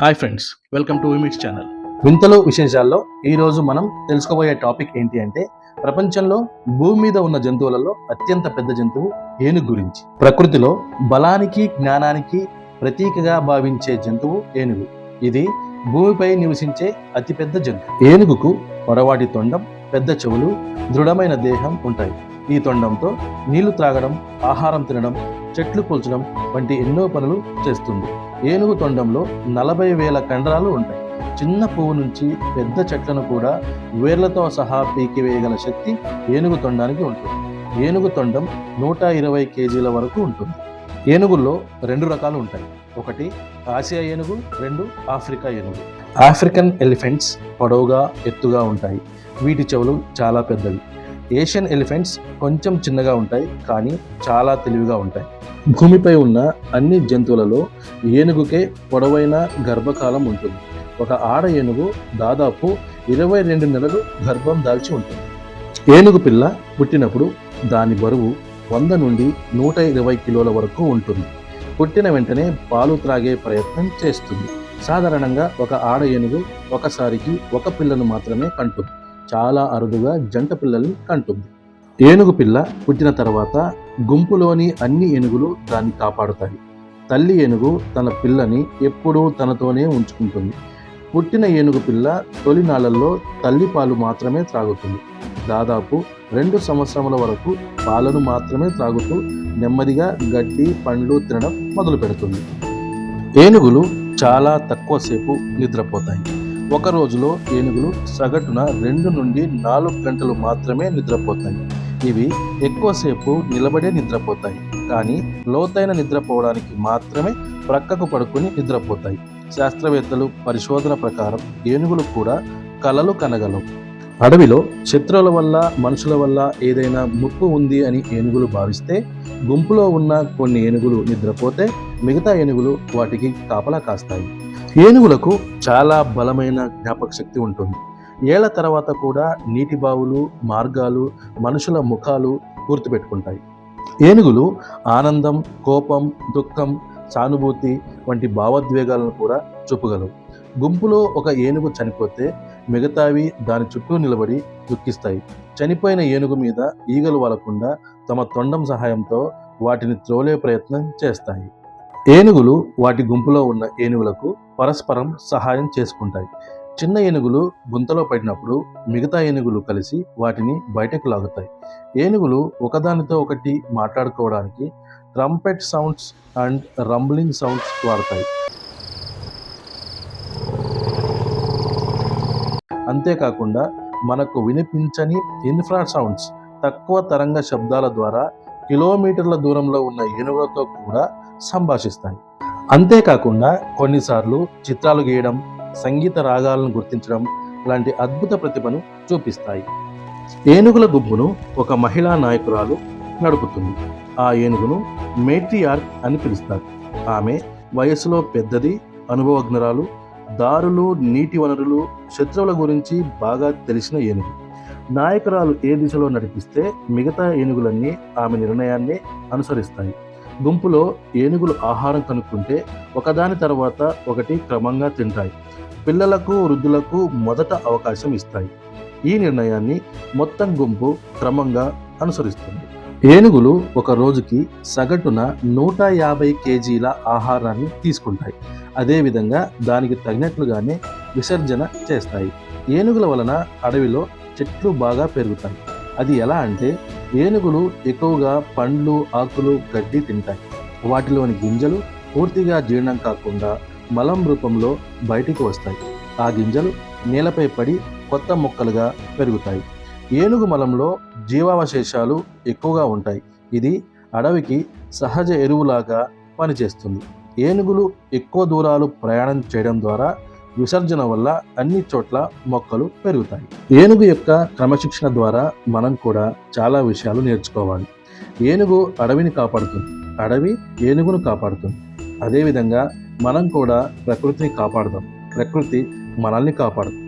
Hi friends welcome to ఇమిట్స్ channel. వింతలో విశేషాల్లో ఈరోజు మనం తెలుసుకోబోయే టాపిక్ ఏంటి అంటే ప్రపంచంలో భూమి మీద ఉన్న జంతువులలో అత్యంత పెద్ద జంతువు ఏనుగు గురించి. ప్రకృతిలో బలానికి జ్ఞానానికి ప్రతీకగా భావించే జంతువు ఏనుగు. ఇది భూమిపై నివసించే అతిపెద్ద జంతువు. ఏనుగుకు పొడవాటి తొండం పెద్ద చెవులు దృఢమైన దేహం ఉంటాయి. ఈ తొండంతో నీళ్ళు త్రాగడం ఆహారం తినడం చెట్లు కూల్చడం వంటి ఎన్నో పనులు చేస్తుంది. ఏనుగు తొండంలో నలభై వేల కండరాలు ఉంటాయి. చిన్న పువ్వు నుంచి పెద్ద చెట్లను కూడా వేర్లతో సహా పీకివేయగల శక్తి ఏనుగు తొండానికి ఉంటుంది. ఏనుగు తొండం నూట ఇరవై కేజీల వరకు ఉంటుంది. ఏనుగుల్లో రెండు రకాలు ఉంటాయి. ఒకటి ఆసియా ఏనుగు రెండు ఆఫ్రికా ఏనుగు. ఆఫ్రికన్ ఎలిఫెంట్స్ పొడవుగా ఎత్తుగా ఉంటాయి. వీటి చెవులు చాలా పెద్దవి. ఏషియన్ ఎలిఫెంట్స్ కొంచెం చిన్నగా ఉంటాయి కానీ చాలా తెలివిగా ఉంటాయి. భూమిపై ఉన్న అన్ని జంతువులలో ఏనుగుకే పొడవైన గర్భకాలం ఉంటుంది. ఒక ఆడ ఏనుగు దాదాపు ఇరవై రెండు నెలలు గర్భం దాల్చి ఉంటుంది. ఏనుగు పిల్ల పుట్టినప్పుడు దాని బరువు వంద నుండి నూట ఇరవై కిలోల వరకు ఉంటుంది. పుట్టిన వెంటనే పాలు త్రాగే ప్రయత్నం చేస్తుంది. సాధారణంగా ఒక ఆడ ఏనుగు ఒకసారికి ఒక పిల్లను మాత్రమే కంటుంది. చాలా అరుదుగా జంట పిల్లల్ని కంటుంది. ఏనుగు పిల్ల పుట్టిన తర్వాత గుంపులోని అన్ని ఏనుగులు దాన్ని కాపాడుతాయి. తల్లి ఏనుగు తన పిల్లని ఎప్పుడూ తనతోనే ఉంచుకుంటుంది. పుట్టిన ఏనుగు పిల్ల తొలినాళ్ళలో తల్లి పాలు మాత్రమే త్రాగుతుంది. దాదాపు రెండు సంవత్సరముల వరకు పాలను మాత్రమే త్రాగుతూ నెమ్మదిగా గడ్డి పండ్లు తినడం మొదలు పెడుతుంది ఏనుగులు చాలా తక్కువసేపు నిద్రపోతాయి. ఒక రోజులో ఏనుగులు సగటున రెండు నుండి నాలుగు గంటలు మాత్రమే నిద్రపోతాయి. ఇవి ఎక్కువసేపు నిలబడే నిద్రపోతాయి. కానీ లోతైన నిద్రపోవడానికి మాత్రమే ప్రక్కకు పడుకుని నిద్రపోతాయి. శాస్త్రవేత్తలు పరిశోధన ప్రకారం ఏనుగులు కూడా కలలు కనగలవు. అడవిలో శత్రువుల వల్ల మనుషుల వల్ల ఏదైనా ముప్పు ఉంది అని ఏనుగులు భావిస్తే గుంపులో ఉన్న కొన్ని ఏనుగులు నిద్రపోతే మిగతా ఏనుగులు వాటికి కాపలా కాస్తాయి. ఏనుగులకు చాలా బలమైన జ్ఞాపక శక్తి ఉంటుంది. ఏళ్ళ తర్వాత కూడా నీటి బావులు మార్గాలు మనుషుల ముఖాలు గుర్తుపెట్టుకుంటాయి. ఏనుగులు ఆనందం కోపం దుఃఖం సానుభూతి వంటి భావోద్వేగాలను కూడా చూపగలవు. గుంపులో ఒక ఏనుగు చనిపోతే మిగతావి దాని చుట్టూ నిలబడి దుఃఖిస్తాయి. చనిపోయిన ఏనుగు మీద ఈగలు వాలకుండా తమ తొండం సహాయంతో వాటిని త్రోలే ప్రయత్నం చేస్తాయి. ఏనుగులు వాటి గుంపులో ఉన్న ఏనుగులకు పరస్పరం సహాయం చేసుకుంటాయి. చిన్న ఏనుగులు గుంతలో పడినప్పుడు మిగతా ఏనుగులు కలిసి వాటిని బయటకు లాగుతాయి. ఏనుగులు ఒకదానితో ఒకటి మాట్లాడుకోవడానికి trumpet sounds and rumbling sounds వాడతాయి. అంతేకాకుండా మనకు వినిపించని ఇన్ఫ్రా సౌండ్స్ తక్కువ తరంగ శబ్దాల ద్వారా కిలోమీటర్ల దూరంలో ఉన్న ఏనుగులతో కూడా సంభాషిస్తాయి. అంతేకాకుండా కొన్నిసార్లు చిత్రాలు గీయడం సంగీత రాగాలను గుర్తించడం లాంటి అద్భుత ప్రతిభను చూపిస్తాయి. ఏనుగుల గుంపును ఒక మహిళా నాయకురాలు నడుపుతుంది. ఆ ఏనుగును మేట్రియార్క్ అని పిలుస్తారు. ఆమె వయసులో పెద్దది అనుభవజ్ఞరాలు దారులు నీటి వనరులు శత్రువుల గురించి బాగా తెలిసిన ఏనుగు. నాయకురాలు ఏ దిశలో నడిపిస్తే మిగతా ఏనుగులన్నీ ఆమె నిర్ణయాన్ని అనుసరిస్తాయి. గుంపులో ఏనుగులు ఆహారం కనుక్కుంటే ఒకదాని తర్వాత ఒకటి క్రమంగా తింటాయి. పిల్లలకు వృద్ధులకు మొదట అవకాశం ఇస్తాయి. ఈ నిర్ణయాన్ని మొత్తం గుంపు క్రమంగా అనుసరిస్తుంది. ఏనుగులు ఒక రోజుకి సగటున నూట యాభై కేజీల ఆహారాన్ని తీసుకుంటాయి. అదేవిధంగా దానికి తగినట్లుగానే విసర్జన చేస్తాయి. ఏనుగుల వలన అడవిలో చెట్లు బాగా పెరుగుతాయి. అది ఎలా అంటే ఏనుగులు ఎక్కువగా పండ్లు ఆకులు గడ్డి తింటాయి. వాటిలోని గింజలు పూర్తిగా జీర్ణం కాకుండా మలం రూపంలో బయటికి వస్తాయి. ఆ గింజలు నేలపై పడి కొత్త మొక్కలుగా పెరుగుతాయి. ఏనుగు మలంలో జీవావశేషాలు ఎక్కువగా ఉంటాయి. ఇది అడవికి సహజ ఎరువులాగా పనిచేస్తుంది. ఏనుగులు ఎక్కువ దూరాలు ప్రయాణం చేయడం ద్వారా విసర్జన వల్ల అన్ని చోట్ల మొక్కలు పెరుగుతాయి. ఏనుగు యొక్క క్రమశిక్షణ ద్వారా మనం కూడా చాలా విషయాలు నేర్చుకోవాలి. ఏనుగు అడవిని కాపాడుతుంది. అడవి ఏనుగును కాపాడుతుంది. అదేవిధంగా మనం కూడా ప్రకృతిని కాపాడదాం. ప్రకృతి మనల్ని కాపాడుతుంది.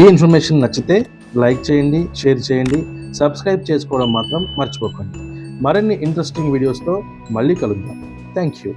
ఈ ఇన్ఫర్మేషన్ నచ్చితే లైక్ చేయండి షేర్ చేయండి సబ్స్క్రైబ్ చేసుకోవడం మాత్రం మర్చిపోకండి. మరిన్ని ఇంట్రెస్టింగ్ వీడియోస్తో మళ్ళీ కలుద్దాం. Thank you